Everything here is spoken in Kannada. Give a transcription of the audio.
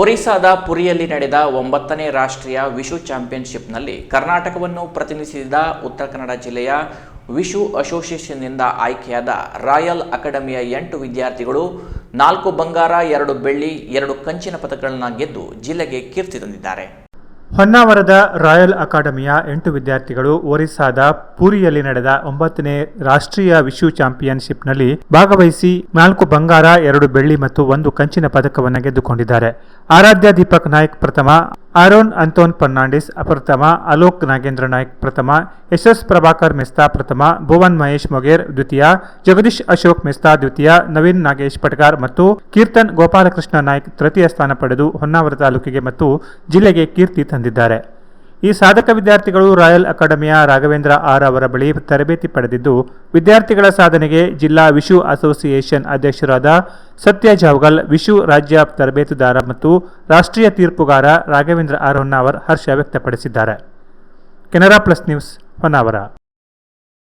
ಒರಿಸ್ಸಾದ ಪುರಿಯಲ್ಲಿ ನಡೆದ ಒಂಬತ್ತನೇ ರಾಷ್ಟ್ರೀಯ ವಿಶು ಚಾಂಪಿಯನ್ಶಿಪ್ನಲ್ಲಿ ಕರ್ನಾಟಕವನ್ನು ಪ್ರತಿನಿಧಿಸಿದ ಉತ್ತರ ಕನ್ನಡ ಜಿಲ್ಲೆಯ ವಿಶು ಅಸೋಸಿಯೇಷನ್ನಿಂದ ಆಯ್ಕೆಯಾದ ರಾಯಲ್ ಅಕಾಡೆಮಿಯ ಎಂಟು ವಿದ್ಯಾರ್ಥಿಗಳು, ನಾಲ್ಕು ಬಂಗಾರ, ಎರಡು ಬೆಳ್ಳಿ, ಎರಡು ಕಂಚಿನ ಪದಕಗಳನ್ನು ಗೆದ್ದು ಜಿಲ್ಲೆಗೆ ಕೀರ್ತಿ ತಂದಿದ್ದಾರೆ. ಹೊನ್ನಾವರದ ರಾಯಲ್ ಅಕಾಡೆಮಿಯ ಎಂಟು ವಿದ್ಯಾರ್ಥಿಗಳು ಒರಿಸ್ಸಾದ ಪುರಿಯಲ್ಲಿ ನಡೆದ ಒಂಬತ್ತನೇ ರಾಷ್ಟ್ರೀಯ ವಿಶ್ವ ಚಾಂಪಿಯನ್ಶಿಪ್ನಲ್ಲಿ ಭಾಗವಹಿಸಿ ನಾಲ್ಕು ಬಂಗಾರ, ಎರಡು ಬೆಳ್ಳಿ ಮತ್ತು ಒಂದು ಕಂಚಿನ ಪದಕವನ್ನು ಗೆದ್ದುಕೊಂಡಿದ್ದಾರೆ. ಆರಾಧ್ಯ ದೀಪಕ್ ನಾಯ್ಕ್ ಪ್ರಥಮ ಆರೋನ್ ಅಂತೋನ್ ಫರ್ನಾಂಡಿಸ್ ಅಪ್ರಥಮ ಅಲೋಕ್ ನಾಗೇಂದ್ರ ನಾಯ್ಕ್ ಪ್ರಥಮ ಎಸ್ ಎಸ್ ಪ್ರಭಾಕರ್ ಮೆಸ್ತಾ ಪ್ರಥಮ, ಭುವನ್ ಮಹೇಶ್ ಮೊಗೇರ್ ದ್ವಿತೀಯ, ಜಗದೀಶ್ ಅಶೋಕ್ ಮೆಸ್ತಾ ದ್ವಿತೀಯ, ನವೀನ್ ನಾಗೇಶ್ ಪಟ್ಕಾರ್ ಮತ್ತು ಕೀರ್ತನ್ ಗೋಪಾಲಕೃಷ್ಣ ನಾಯ್ಕ್ ತೃತೀಯ ಸ್ಥಾನ ಪಡೆದು ಹೊನ್ನಾವರ ತಾಲೂಕಿಗೆ ಮತ್ತು ಜಿಲ್ಲೆಗೆ ಕೀರ್ತಿ ತಂದಿದ್ದಾರೆ. ಈ ಸಾಧಕ ವಿದ್ಯಾರ್ಥಿಗಳು ರಾಯಲ್ ಅಕಾಡೆಮಿಯ ರಾಘವೇಂದ್ರ ಆರ್ ಅವರ ಬಳಿ ತರಬೇತಿ ಪಡೆದಿದ್ದು, ವಿದ್ಯಾರ್ಥಿಗಳ ಸಾಧನೆಗೆ ಜಿಲ್ಲಾ ವಿಶು ಅಸೋಸಿಯೇಷನ್ ಅಧ್ಯಕ್ಷರಾದ ಸತ್ಯ ಜಾವ್ಗಲ್, ವಿಶು ರಾಜ್ಯ ತರಬೇತುದಾರ ಮತ್ತು ರಾಷ್ಟ್ರೀಯ ತೀರ್ಪುಗಾರ ರಾಘವೇಂದ್ರ ಆರ್ ಹೊನ್ನಾವರ್ ಹರ್ಷ ವ್ಯಕ್ತಪಡಿಸಿದ್ದಾರೆ. Canara plus news Honnavara.